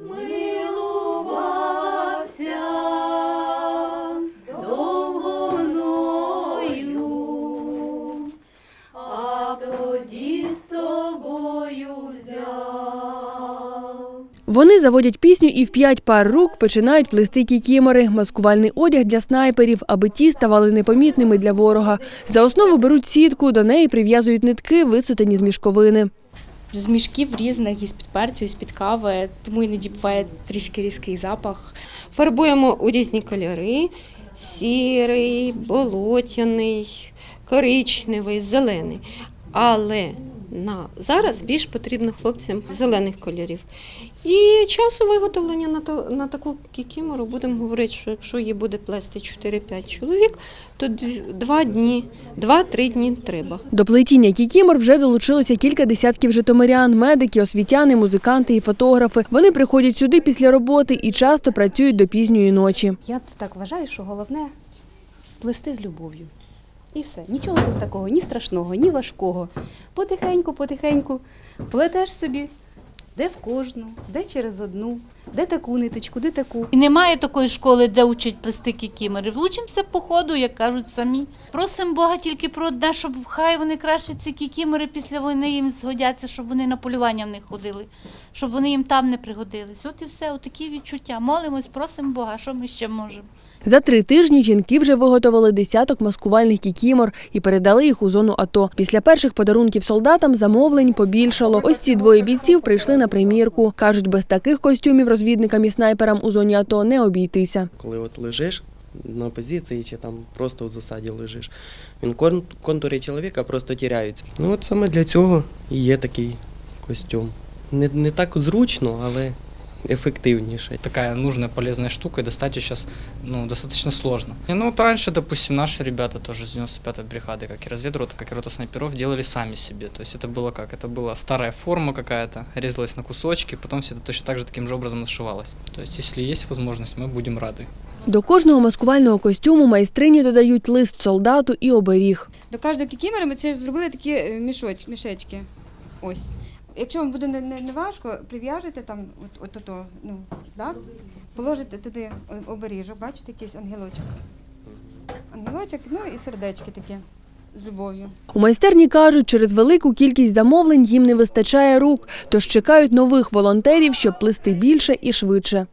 Милувався довго а тоді собою. Вони заводять пісню і в п'ять пар рук починають плести кікімори, маскувальний одяг для снайперів, аби ті ставали непомітними для ворога. За основу беруть сітку, до неї прив'язують нитки, висутені з мішковини. З мішків різних, із під перцю, із під кави, тому іноді буває трішки різкий запах. Фарбуємо у різні кольори: сірий, болотяний, коричневий, зелений. Але на зараз більш потрібно хлопцям зелених кольорів. І часу виготовлення на, то, на таку кікімору будемо говорити, що якщо її буде плести 4-5 чоловік, то 2 дні, 2-3 дні треба. До плетіння кікімор вже долучилося кілька десятків житомирян, медики, освітяни, музиканти і фотографи. Вони приходять сюди після роботи і часто працюють до пізньої ночі. Я так вважаю, що головне плести з любов'ю. І все. Нічого тут такого, ні страшного, ні важкого. Потихеньку, потихеньку плетеш собі, де в кожну, де через одну, де таку ниточку, де таку. І немає такої школи, де учать плести кікімори. Вчимося по ходу, як кажуть самі. Просимо Бога тільки про одне, щоб хай вони краще ці кікімори після війни їм згодяться, щоб вони на полювання в них ходили, щоб вони їм там не пригодились. От і все, отакі відчуття. Молимось, просимо Бога, що ми ще можемо. За три тижні жінки вже виготовили десяток маскувальних кікімор і передали їх у зону АТО. Після перших подарунків солдатам замовлень побільшало. Ось ці двоє бійців прийшли на примірку. Кажуть, без таких костюмів розвідникам і снайперам у зоні АТО не обійтися. коли от лежиш на позиції чи там просто в засаді лежиш, він кон- контури чоловіка просто тіряються. Ну от саме для цього і є такий костюм. Не, не так зручно, але ефективніше. такая нужная, полезная штука, и достать ее сейчас ну, достаточно сложно. И, ну, вот раньше, допустим, наши ребята тоже с 95-й бригады, как и разведрота, как и рота снайперов, делали сами себе. То есть это было как? Это была старая форма какая-то, резалась на кусочки, потом все это точно так же таким же образом нашивалось. То есть если есть возможность, мы будем рады. До кожного маскувального костюму майстрині додають лист солдату і оберіг. До кожного кікімера ми це зробили такі е, мішоч, мішечки. Ось. Якщо вам буде не, не, не важко, прив'яжете там, от, от, ото, ну, так? положите туди оберіжок, бачите, якийсь ангелочок. Ангелочок, ну і сердечки такі з любов'ю. У майстерні кажуть, через велику кількість замовлень їм не вистачає рук, тож чекають нових волонтерів, щоб плести більше і швидше.